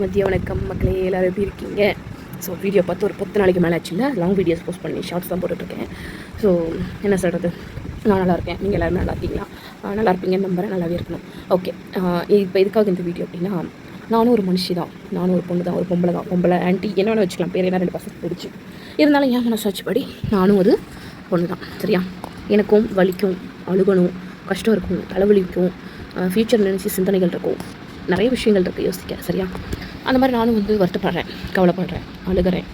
மதிய வணக்கம் மக்களே எல்லோரும் எப்படி இருக்கீங்க? ஸோ வீடியோ பார்த்து ஒரு பத்து நாளைக்கு மேலே ஆச்சுல்ல? லாங் வீடியோஸ் போஸ்ட் பண்ணி ஷார்ட்ஸ் தான் போட்டுட்ருக்கேன். ஸோ என்ன சொல்கிறது நான் நல்லா இருக்கேன். நீங்கள் எல்லோரும் நல்லா இருக்கீங்களா? நல்லா இருப்பீங்கன்னு நம்புறேன் நல்லாவே இருக்கணும். ஓகே இப்போ எதுக்காக இந்த வீடியோ அப்படின்னா நானும் ஒரு மனுஷி தான். நானும் ஒரு பொண்ணு தான் ஒரு பொம்பளை தான். பொம்பளை ஆண்டி என்ன வேணால் வச்சுக்கலாம். பேர் என்ன ரெண்டு பசங்க பிடிச்சி. இருந்தாலும் என் மனசாட்சிப்படி நானும் ஒரு பொண்ணு தான். சரியா? எனக்கும் வலிக்கும் அழுகணும் கஷ்டம் இருக்கும் தலைவலிக்கும் ஃப்யூச்சர் நினச்சி சிந்தனைகள் இருக்கும். நிறைய விஷயங்கள் இருக்குது யோசிக்க. சரியா? அந்த மாதிரி நானும் வந்து வருத்தப்படுறேன் கவலைப்படுறேன் அழுகிறேன்.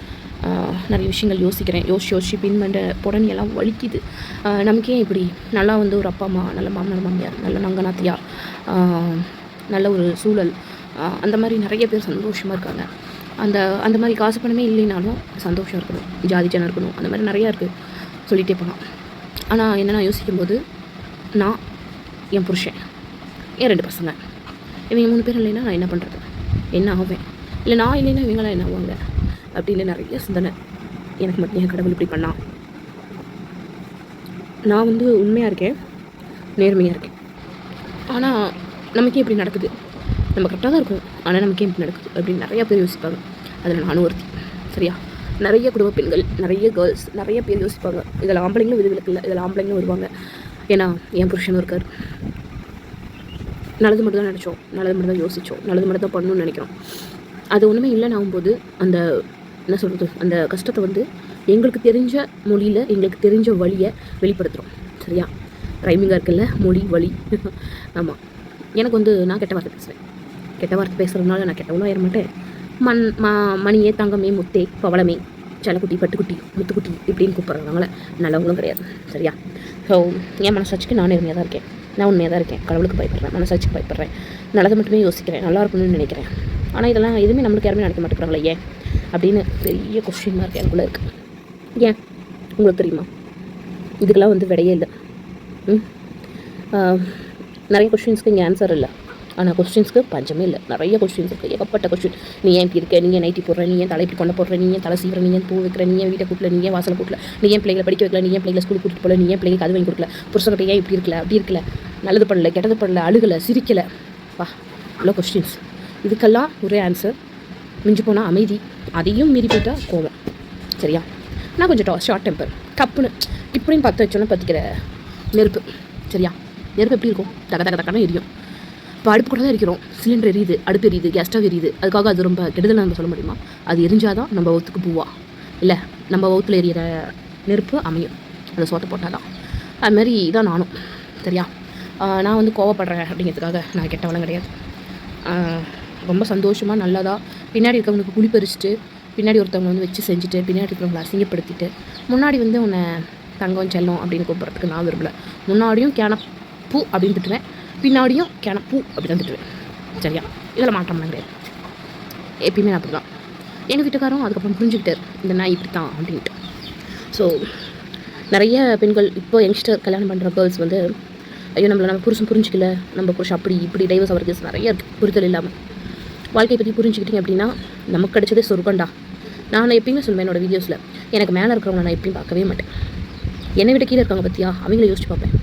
நிறைய விஷயங்கள் யோசிக்கிறேன் யோசிச்சு யோசிச்சு பின்மண்ட புடனி எல்லாம் வலிக்குது. நமக்கே நமக்கு ஏன் இப்படி நல்லா வந்து ஒரு அப்பா அம்மா நல்ல மாமனார் மாமியார் நல்ல நங்கநாத்தியார் நல்ல ஒரு சூழல் அந்த மாதிரி நிறைய பேர் சந்தோஷமாக இருக்காங்க. அந்த அந்த மாதிரி காசு பணமே இல்லைனாலும் சந்தோஷம் இருக்கணும் ஜாதி ஜனம் இருக்கணும் அந்த மாதிரி நிறையா இருக்குது சொல்லிகிட்டே போகலாம் ஆனால் என்ன நான் யோசிக்கும்போது நான் என் புருஷன் என் ரெண்டு பசங்க. இவங்க மூணு பேர் இல்லைன்னா நான் என்ன பண்ணுறது என்ன ஆவேன்? இல்லை நான் இல்லைன்னா இவங்களாம் என்ன ஆவாங்க? அப்படின்னு நிறைய சிந்தனை. எனக்கு மட்டும் என் கடவுள் இப்படி பண்ணா நான் வந்து உண்மையாக இருக்கேன் நேர்மையாக இருக்கேன். ஆனால் நமக்கே இப்படி நடக்குது. நம்ம கரெக்டாக தான் இருக்கும். ஆனால் நமக்கே இப்படி நடக்குது அப்படின்னு நிறைய பேர் யோசிப்பாங்க. அதில் நானும் ஒருத்தி. சரியா? நிறைய குடும்ப பெண்கள் நிறைய கேர்ள்ஸ் நிறைய பேர் யோசிப்பாங்க. இதில் ஆம்பளைங்களும் விதிவிலக்கு இல்லை. இதில் ஆம்பளைங்களும் வருவாங்க. ஏன்னா என் புருஷனும் இருக்கார். நல்லது மட்டும் தான் நினச்சோம். நல்லது மட்டும் தான் யோசித்தோம் நல்லது மட்டும் தான் பண்ணணும்னு நினைக்கிறோம். அது ஒன்றுமே இல்லைன்னு ஆகும்போது அந்த என்ன சொல்கிறது அந்த கஷ்டத்தை வந்து எங்களுக்கு தெரிஞ்ச மொழியில் எங்களுக்கு தெரிஞ்ச வழியை வெளிப்படுத்துகிறோம் சரியா? ரைமிங்காக இருக்குல்ல மொழி வழி. ஆமாம் எனக்கு வந்து நான் கெட்ட வார்த்தை பேசுவேன். கெட்ட வார்த்தை பேசுகிறதுனால நான் கெட்டவளும் ஆயிட மாட்டேன். மண் மா மணியே தங்கமே முத்தே பவளமே சலக்குட்டி பட்டுக்குட்டி முத்துக்குட்டி இப்படின்னு கூப்பிட்றவங்கள நல்லவங்களும் கிடையாது. சரியா? ஸோ என் மனசாட்சிக்கு நான் நேர்மையாக தான் இருக்கேன். நான் உண்மையாக தான் இருக்கேன். கடவுளுக்கு பயப்படுறேன். மனசாட்சிக்கு பயப்படுறேன். நல்லது மட்டுமே யோசிக்கிறேன். நல்லா இருக்கணும்னு நினைக்கிறேன். ஆனால் இதெல்லாம் எதுவுமே நம்மளுக்கு யாருமே நினைக்க மாட்டேங்கிறாங்களே ஏன்? அப்படின்னு பெரிய கொஸ்டின் மார்க் எனக்குள்ளே இருக்குது ஏன்? உங்களுக்கு தெரியுமா? இதுக்கெல்லாம் வந்து விடையே இல்லை. நிறைய கொஸ்டின்ஸ்க்கு இங்கே ஆன்சர் இல்லை. ஆனால் கொஸ்டின்ஸ்க்கு பஞ்சமே இல்லை நிறைய கொஸ்டின்ஸ் இருக்குது ஏகப்பட்ட கொஸ்டின் நீ ஏன் இப்படி இருக்க நீ ஏன் நைட்டி போடுற நீ ஏன் தலை இப்படி கொண்டு போடுற நீ ஏன் தலை சீவிர நீ ஏன் பூ வைக்கிற நீ ஏன் வீட்டை கூட்டல நீ ஏன் வாசலை கூட்டல நீ ஏன் பிள்ளைகளை படிக்க வைக்கல நீ ஏன் பிள்ளைகளை ஸ்கூலுக்கு கூட்டிட்டு போல நீ ஏன் பிள்ளைகளுக்கு அது வாங்கி கொடுக்கல புருஷன்கிட்ட ஏன் இப்படி இருக்கல அப்படி இருக்கல நல்லது பண்ணல கெட்டது பண்ணல அழுகலை சிரிக்கலை வா இவ்வளோ கொஸ்டின்ஸ் இதுக்கெல்லாம் ஒரே ஆன்சர் மிஞ்சி போனால் அமைதி அதையும் மீறி போட்டால் கோவம் சரியா நான் கொஞ்சம் ஷார்ட் டெம்பர் கப்புன்னு இப்படின்னு பற்ற வச்சோன்னா பற்றிக்கிற நெருப்பு சரியா நெருப்பு எப்படி இருக்கும் தக தக தக்கன்னு எரியும் இப்போ அடுப்பு கூட தான் எரிக்கிறோம். சிலிண்டர் எரியுது அடுப்பு எரியுது கேஸ் ஸ்டவ் எரியுது. அதுக்காக அது ரொம்ப கெடுதல் நம்ம சொல்ல முடியுமா? அது எரிஞ்சாதான் நம்ம ஒத்துக்கு பூவா. இல்லை நம்ம ஒத்துல எரியிற நெருப்பு அமையும். அந்த சோத்தை போட்டால் தான். அதுமாரி இதான் நானும். சரியா? நான் வந்து கோவப்படுறேன் அப்படிங்கிறதுக்காக நான் கெட்டவளம் கிடையாது. ரொம்ப சந்தோஷமாக நல்லதாக பின்னாடி இருக்கவங்களுக்கு குழி பறிச்சுட்டு பின்னாடி ஒருத்தவங்க வந்து வச்சு செஞ்சுட்டு பின்னாடி இருக்கிறவங்களை அசிங்கப்படுத்திட்டு முன்னாடி வந்து உன்னை தங்கம் செல்லம் அப்படின்னு கூப்பிட்றதுக்கு நான் விரும்பலை. முன்னாடியும் கேனப்பூ அப்படின்னு திட்டுவேன். பின்னாடியும் கேனப்பூ அப்படி தான் திட்டுவேன். சரியா? இதில் மாற்றம்லாம் கிடையாது. எப்பயுமே நான் அப்படி தான் எங்கள் வீட்டுக்காரும் அதுக்கப்புறம் புரிஞ்சுக்கிட்டார். இந்த நாய் இப்படி தான் அப்படின்ட்டு. ஸோ நிறைய பெண்கள் இப்போ யங்ஸ்டர் கல்யாணம் பண்ணுற கேர்ள்ஸ் வந்து ஐயோ நம்மளை நம்ம புருஷன் புரிஞ்சிக்கல நம்ம புருஷன் அப்படி இப்படி டைவர்ஸ் அவருக்கு நிறைய இருக்குது புரிதல் இல்லாமல் வாழ்க்கையை பற்றி புரிஞ்சுக்கிட்டீங்க அப்படின்னா நமக்கு கிடைச்சதே சொர்க்கண்டா நான் எப்பயுமே சொல்லுவேன் என்னோட வீடியோஸில் எனக்கு மேலே இருக்கிறவங்க நான் எப்பயும் பார்க்கவே மாட்டேன். என்னை விட கீழே இருக்காங்க பற்றியா அவங்கள யோசிச்சு பார்ப்பேன்.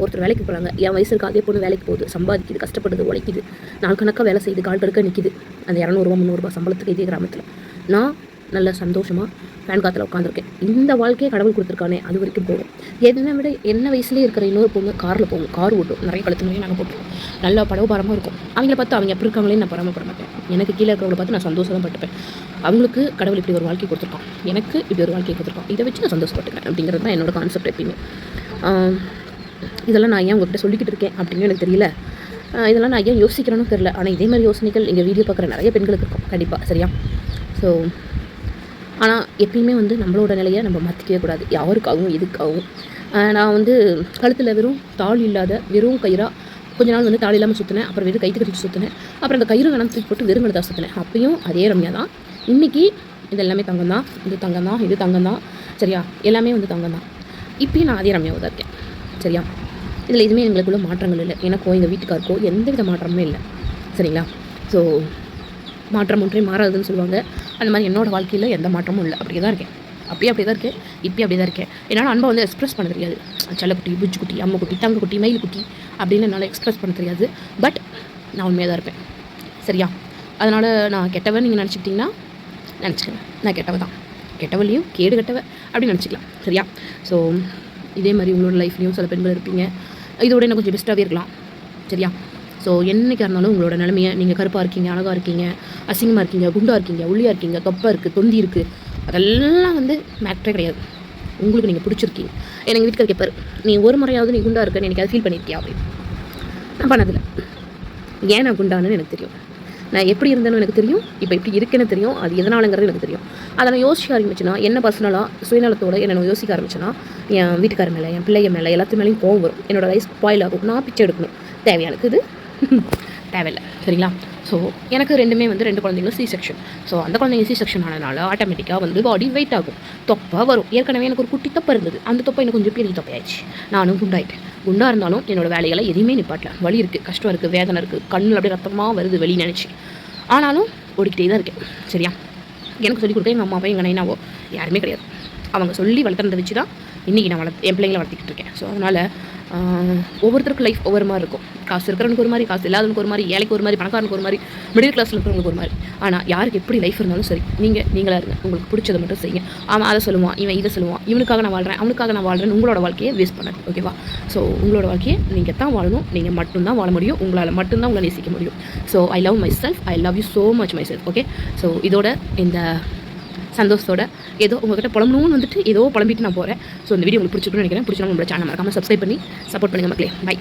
ஒருத்தர் வேலைக்கு போகிறாங்க என் வயசு இருக்க அதே பொண்ணு வேலைக்கு போகுது சம்பாதிக்குது கஷ்டப்படுது உழைக்குது. நாள் கணக்காக வேலை செய்யுது கால் இருக்க நிற்கிது அந்த இரநூறுவா முந்நூறுபா சம்பளத்துக்கு இதே கிராமத்தில். நான் நல்ல சந்தோஷமாக ஃபேன் காத்தில் உட்காந்துருக்கேன் இந்த வாழ்க்கையை கடவுள் கொடுத்துருக்கானே அது வரைக்கும் போகும் என்னை விட என்ன வயசுலேயே இருக்கிற இன்னொரு பொண்ணு காரில் போகும். கார் ஓட்டும் நிறைய கழுத்து நிறைய நாங்கள் போட்டுருவோம். நல்லா படவு பாரமாக இருக்கும். அவங்கள பார்த்து அவங்க எப்படி இருக்காங்களேன்னு நான் பராமப்பட மாட்டேன். எனக்கு கீழே இருக்கிறவங்கள பார்த்து நான் சந்தோஷம் தான் பட்டுப்பேன். அவங்களுக்கு கடவுள் இப்படி ஒரு வாழ்க்கை கொடுத்துருக்கான். எனக்கு இப்படி ஒரு வாழ்க்கை கொடுத்துருக்கான். இதை வச்சு நான் சந்தோஷப்பட்டுக்கிறேன் அப்படிங்கிறது தான் என்னோட கான்செப்ட் எப்பயுமே. இதெல்லாம் நான் ஏன் உங்ககிட்ட சொல்லிக்கிட்டு இருக்கேன் அப்படின்னு எனக்கு தெரியல. இதெல்லாம் நான் ஏன் யோசிக்கிறேன்னு தெரியல. ஆனால் இதே மாதிரி யோசனைகள் எங்கள் வீடியோ பார்க்குற நிறைய பெண்களுக்கு இருக்கும். கண்டிப்பாக சரியா? ஸோ ஆனால் எப்பயுமே வந்து நம்மளோட நிலையை நம்ம மாற்றிக்கவே கூடாது. யாருக்காகவும் எதுக்காகவும். நான் வந்து கழுத்தில் வெறும் தாள் இல்லாத வெறும் கயிறாக கொஞ்ச நாள் வந்து தாள் இல்லாமல் சுற்றினேன் அப்புறம் வெறும் கைத்து கட்டி சுற்றினேன் அப்புறம் அந்த கயிறு வேணாம் தூக்கி போட்டு வெறும் கழுதாக சுற்றினேன் அப்பயும் அதே ரம்யா தான். இன்றைக்கி இது எல்லாமே தங்கம் தான். இது தங்கம் தான். இது தங்கம் தான். சரியா? எல்லாமே வந்து தங்கம் தான். இப்பயும் நான் அதே ரம்யாவை தான் இருக்கேன். சரியா? இதில் எதுவுமே எங்களுக்குள்ள மாற்றங்கள் இல்லை. எனக்கோ எங்கள் வீட்டுக்காருக்கோ எந்த வித மாற்றமுமே இல்லை. சரிங்களா? ஸோ மாற்றம் ஒன்றே மாறாதுன்னு சொல்லுவாங்க. அந்த மாதிரி என்னோடய வாழ்க்கையில் எந்த மாற்றமும் இல்லை. அப்படியே தான் இருக்கேன். அப்பயே அப்படியே தான் இருக்கேன். இப்பயே அப்படியே தான் இருக்கேன். என்னால் அன்பை வந்து எக்ஸ்ப்ரெஸ் பண்ண தெரியாது. செல்லக்குட்டி புஜ்ஜுக்குட்டி அம்முக்குட்டி தங்கக்குட்டி மயிலுக்குட்டி அப்படின்னு என்னால் எக்ஸ்பிரஸ் பண்ண தெரியாது. பட் நான் உண்மையாக தான் இருப்பேன். சரியா? அதனால் நான் கெட்டவன் நீங்கள் நினச்சிக்கிட்டிங்கன்னா நினச்சிக்கங்க. நான் கெட்டவ தான். கெட்டவளையும் கேடு கெட்டவ அப்படின்னு நினச்சிக்கலாம். சரியா? ஸோ இதே மாதிரி உங்களோட லைஃப்லேயும் சில பெண்கள் இருப்பீங்க. இதோட இன்னும் கொஞ்சம் பெஸ்ட்டாகவே இருக்கலாம். சரியா? ஸோ என்னைக்கா இருந்தாலும் உங்களோட நிலமையை நீங்கள் கருப்பாக இருக்கீங்க அழகாக இருக்கீங்க அசிங்கமாக இருக்கீங்க குண்டாக இருக்கீங்க ஒல்லியாக இருக்கீங்க கப்பாக இருக்குது தொந்தி இருக்குது அதெல்லாம் வந்து மேட்ரே கிடையாது. உங்களுக்கு நீங்கள் பிடிச்சிருக்கீங்க. எனக்கு வீட்டுக்கு கேப்பார் நீ ஒரு முறையாவது நீ குண்டாக இருக்கன்னு எனக்கு அதை ஃபீல் பண்ணியிருக்கியா அப்படின்னு. நான் பண்ணதில்லை. ஏன் நான் குண்டானு எனக்கு தெரியும். நான் எப்படி இருந்தேன்னு எனக்கு தெரியும். இப்போ எப்படி இருக்குன்னு தெரியும். அது எதனாலங்கிறது எனக்கு தெரியும். அதை நான் யோசிக்க ஆரம்பிச்சுன்னா என்ன பர்சனலாக சுயநலத்தோடு என்ன யோசிக்க ஆரம்பிச்சுன்னா என் வீட்டுக்கார மேலே என் பிள்ளைய மேலே எல்லாத்து மேலேயும் கோவம் வரும். என்னோட லைஃப் ஸ்பாயில் ஆகும். நான் பிச்சை எடுக்கணும். தேவையானது இது. தேவையில்லை. சரிங்களா? ஸோ எனக்கு ரெண்டுமே வந்து ரெண்டு குழந்தைங்களும் சி செக்ஷன் ஸோ அந்த குழந்தைங்க சி செக்ஷன் ஆனதுனால ஆட்டோமேட்டிக்காக வந்து பாடி வெயிட் ஆகும். தொப்பை வரும். ஏற்கனவே எனக்கு ஒரு குட்டி தொப்பை இருந்தது. அந்த தொப்பை எனக்கு கொஞ்சம் பெரிய தொப்பையாயிடுச்சு. நானும் குண்டாயிட்டேன். குண்டாக இருந்தாலும் என்னோடய வேலைகளை எதையுமே நிப்பாட்டல. வலி இருக்குது கஷ்டம் இருக்குது வேதனை இருக்குது கண்ணில் அப்படியே ரத்தமாக வருது வெளியே நினச்சி. ஆனாலும் ஓடிக்கிட்டே தான் இருக்கேன். சரியா? எனக்கு சொல்லிக் கொடுக்க எங்கள் அம்மாவோ எங்கள் நைனாவோ யாருமே கிடையாது. அவங்க சொல்லி வளர்த்துறதை வச்சு தான் இன்றைக்கி நான் வளர்த்து என் பிள்ளைங்களை வளர்த்திக்கிட்டு இருக்கேன். ஸோ அதனால் ஒவ்வொருத்தருக்கும் லைஃப் ஒவ்வொரு மாதிரி இருக்கும். காசு இருக்கிறவனுக்கு ஒரு மாதிரி காசு இல்லாதவனுக்கு ஒரு மாதிரி ஏழைக்கு ஒரு மாதிரி பணக்காரனுக்கு ஒரு மாதிரி மிடில் கிளாஸில் இருக்கிறவங்களுக்கு ஒரு மாதிரி. ஆனால் யாருக்கு எப்படி லைஃப் இருந்தாலும் சரி நீங்கள் நீங்களாக இருங்க. உங்களுக்கு பிடிச்சதை மட்டும் செய்யுங்க. அவன் அதை சொல்லுவான் இவன் இதை சொல்லுவான். இவனுக்காக நான் வாழ்கிறேன் அவனுக்காக நான் வாழ்கிறேன் உங்களோட வாழ்க்கையை வேஸ்ட் பண்ணாது ஓகேவா ஸோ உங்களோட வாழ்க்கையை நீங்கள் தான் வாழணும் நீங்கள் மட்டும்தான் வாழ முடியும் உங்களால் மட்டும்தான் உங்களை நேசிக்க முடியும். So I love myself I love you so much myself okay so இதோட இந்த சந்தோஷத்தோட ஏதோ உங்ககிட்ட புலம்பணும்னு வந்துட்டு ஏதோ புலம்பிட்டு நான் போகிறேன் ஸோ இந்த வீடியோ உங்களுக்கு பிடிச்சிருக்குன்னு நினைக்கிறேன். பிடிச்சா உங்களோட சேனல் மறக்காமல் சப்ஸ்கிரைப் பண்ணி சப்போர்ட் பண்ணுங்கள் மக்களே. பை